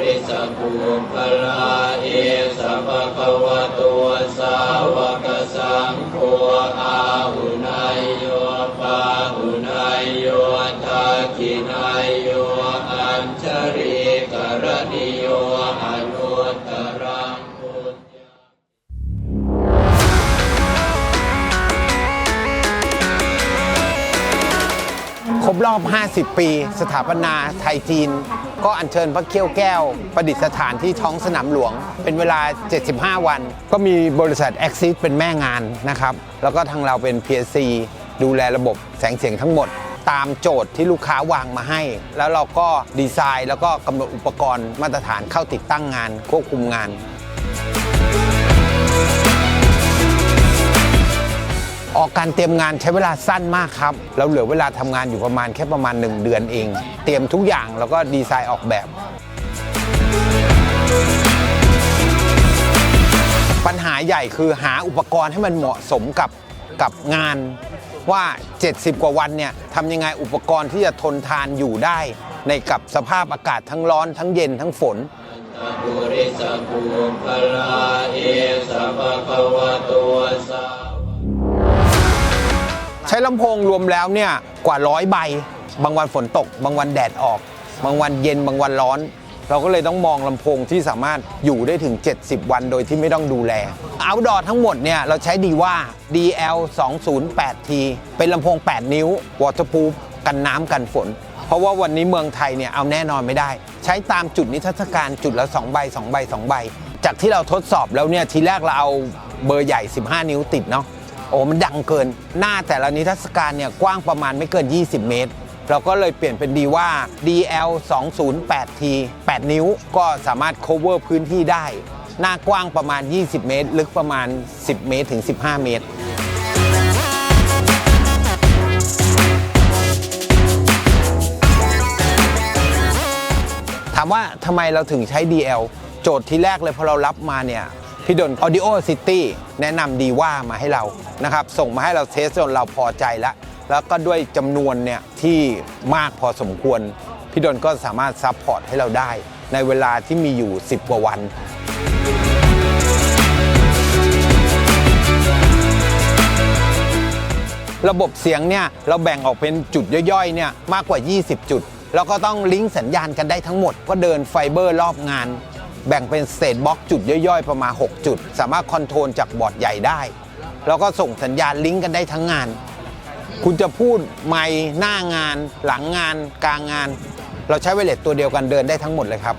ริสภูพลาเอสภะคะวะตัวสาวกสังโฆอา บรอบ 50 ปี สถาปนาไทยจีน ก็อัญเชิญพระเขี้ยวแก้ว ประดิษฐานที่ท้องสนามหลวง เป็นเวลา 75 วัน ก็มีบริษัท Axis เป็นแม่งานนะครับ แล้วก็ทางเราเป็น PSC ดูแลระบบแสงเสียงทั้งหมด ตามโจทย์ที่ลูกค้าวางมาให้ แล้วเราก็ดีไซน์ แล้วก็กำหนดอุปกรณ์มาตรฐานเข้าติดตั้งงานควบคุมงาน ออกการเตรียมงานใช้เวลาสั้นมากครับ เราเหลือเวลาทำงานอยู่ประมาณแค่ประมาณ 1 เดือนเอง เตรียมทุกอย่างแล้วก็ดีไซน์ออกแบบ ปัญหาใหญ่คือหาอุปกรณ์ให้มันเหมาะสมกับกับงานว่า 70 กว่าวันเนี่ยทำยังไงอุปกรณ์ที่จะทนทานอยู่ได้ ในกับสภาพอากาศทั้งร้อนทั้งเย็นทั้งฝนปุริสปุพลาเอสัพพ ลำโพงรวมแล้วเนี่ยกว่าร้อยใบ บางวันฝนตก บางวันแดดออก บางวันเย็น บางวันร้อน เราก็เลยต้องมองลำโพงที่สามารถอยู่ได้ถึง 70 วันโดยที่ไม่ต้องดูแล Outdoor ทั้งหมดเนี่ยเราใช้ดีว่า DL 208T เป็นลำโพง 8 นิ้ว waterproof กันน้ำกันฝน เพราะว่าวันนี้เมืองไทยเนี่ยเอาแน่นอนไม่ได้ ใช้ตามจุดนิทรรศการจุดละ2ใบ2ใบ2ใบ จากที่เราทดสอบแล้วเนี่ยทีแรกเราเอาเบอร์ใหญ่ 15 นิ้วติดเนาะ โอ้มันดังเกิน หน้าแต่ละนิทรรศการเนี่ยกว้างประมาณไม่เกิน 20 เมตร เราก็เลยเปลี่ยนเป็นดีว่า DL 208T 8 นิ้วก็สามารถ cover พื้นที่ได้ หน้ากว้างประมาณ 20 เมตร ลึกประมาณ 10 เมตรถึง 15 เมตรถามว่าทำไมเราถึงใช้ DL โจทย์ที่แรกเลยพอเรารับมาเนี่ย พี่ดน Audio City แนะนำดีว่ามาให้เรานะครับ ส่งมาให้เราเทสจนเราพอใจแล้ว แล้วก็ด้วยจำนวนเนี่ยที่มากพอสมควร พี่ดนก็สามารถซัพพอร์ตให้เราได้ ในเวลาที่มีอยู่ 10 กว่าวันระบบเสียงเนี่ยเราแบ่งออกเป็นจุดย่อยๆเนี่ยมากกว่า 20 จุด แล้วก็ต้องลิงก์สัญญาณกันได้ทั้งหมด ก็เดินไฟเบอร์รอบงาน แบ่งเป็นเตทบ็อกจุดย่อยๆ ประมาณ 6 จุด สามารถคอนโทรลจากบอร์ดใหญ่ได้ แล้วก็ส่งสัญญาณลิงก์กันได้ทั้งงาน คุณจะพูดไม่หน้างาน หลังงาน กลางงาน เราใช้เวเลสตัวเดียวกันเดินได้ทั้งหมดเลยครับ